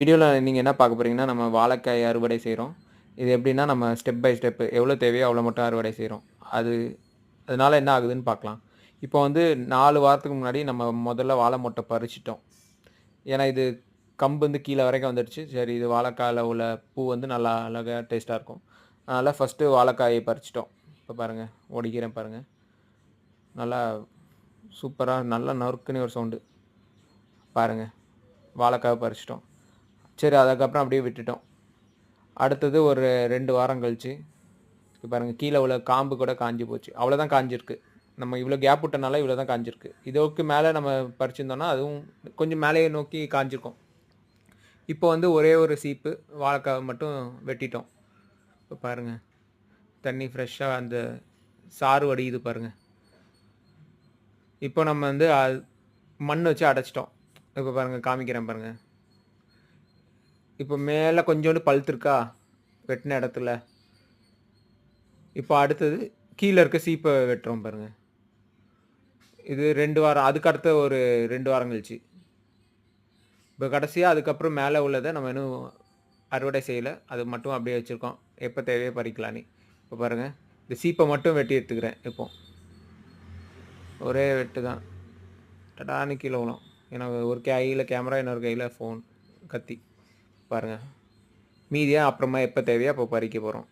வீடியோவில் நீங்கள் என்ன பார்க்க போறீங்கன்னா, நம்ம வாழைக்காய் அறுவடை செய்கிறோம் இது எப்படின்னா, நம்ம ஸ்டெப் பை ஸ்டெப்பு எவ்வளோ தேவையோ அவ்வளோ மட்டும் அறுவடை செய்கிறோம் அது அதனால என்ன ஆகுதுன்னு பார்க்கலாம். இப்போ வந்து நாலு வாரத்துக்கு முன்னாடி நம்ம முதல்ல வாழை மொட்டை பறிச்சுட்டோம். ஏன்னா இது கம்பு வந்து கீழே வரைக்கும் வந்துடுச்சு. சரி இது வாழைக்காயில் உள்ள பூ வந்து நல்லா அழகாக டேஸ்ட்டாக இருக்கும். அதனால் ஃபஸ்ட்டு வாழைக்காயை பறிச்சிட்டோம் இப்போ பாருங்கள் ஒடிக்கிறேன் பாருங்கள் நல்லா சூப்பராக நல்லா நறுக்குன்னு ஒரு சவுண்டு. பாருங்கள் வாழைக்காய் பறிச்சிட்டோம் சரி அதுக்கப்புறம் அப்படியே விட்டுட்டோம். அடுத்தது ஒரு ரெண்டு வாரம் கழிச்சு, இப்போ பாருங்கள் கீழே உள்ள காம்பு கூட காஞ்சி போச்சு. அவ்வளோதான் காஞ்சிருக்கு. நம்ம இவ்வளோ கேப் விட்டனால இவ்வளோ தான் காஞ்சிருக்கு. இதுக்கு மேலே நம்ம பறிச்சிருந்தோம்னா, அதுவும் கொஞ்சம் மேலேயே நோக்கி காஞ்சிருக்கும். இப்போ வந்து ஒரே ஒரு சீப்பு வாழைக்காய் மட்டும் வெட்டிட்டோம். இப்போ பாருங்க, தண்ணி ஃப்ரெஷ்ஷாக அந்த சாறு வடியுது பாருங்கள் இப்போ நம்ம வந்து மண் வச்சு அடைச்சிட்டோம். இப்போ பாருங்கள் காமிக்கிறேன் பாருங்கள் இப்போ மேலே கொஞ்சோண்டு பழுத்துருக்கா வெட்டின இடத்துல. இப்போ அடுத்தது கீழே இருக்க சீப்பை வெட்டுறோம் பாருங்க. இது ரெண்டு வாரம் அதுக்கு அடுத்த ஒரு ரெண்டு வாரம் கழிச்சு. இப்போ கடைசியாக அதுக்கப்புறம் மேலே உள்ளதை நம்ம இன்னும் அறுவடை செய்யலை அது மட்டும் அப்படியே வச்சுருக்கோம் எப்போ தேவையோ பறிக்கலான்னு. இப்போ பாருங்கள் இந்த சீப்பை மட்டும் வெட்டி எடுத்துக்கிறேன் இப்போ. ஒரே வெட்டு தான். டடானு கீழே விழும். ஏன்னா ஒரு கையில் கேமரா, இன்னொரு கையில் ஃபோன், கத்தி. பாருங்கள் மீதியாக அப்புறமா எப்போ தேவையோ அப்போ பறிக்க போகிறோம்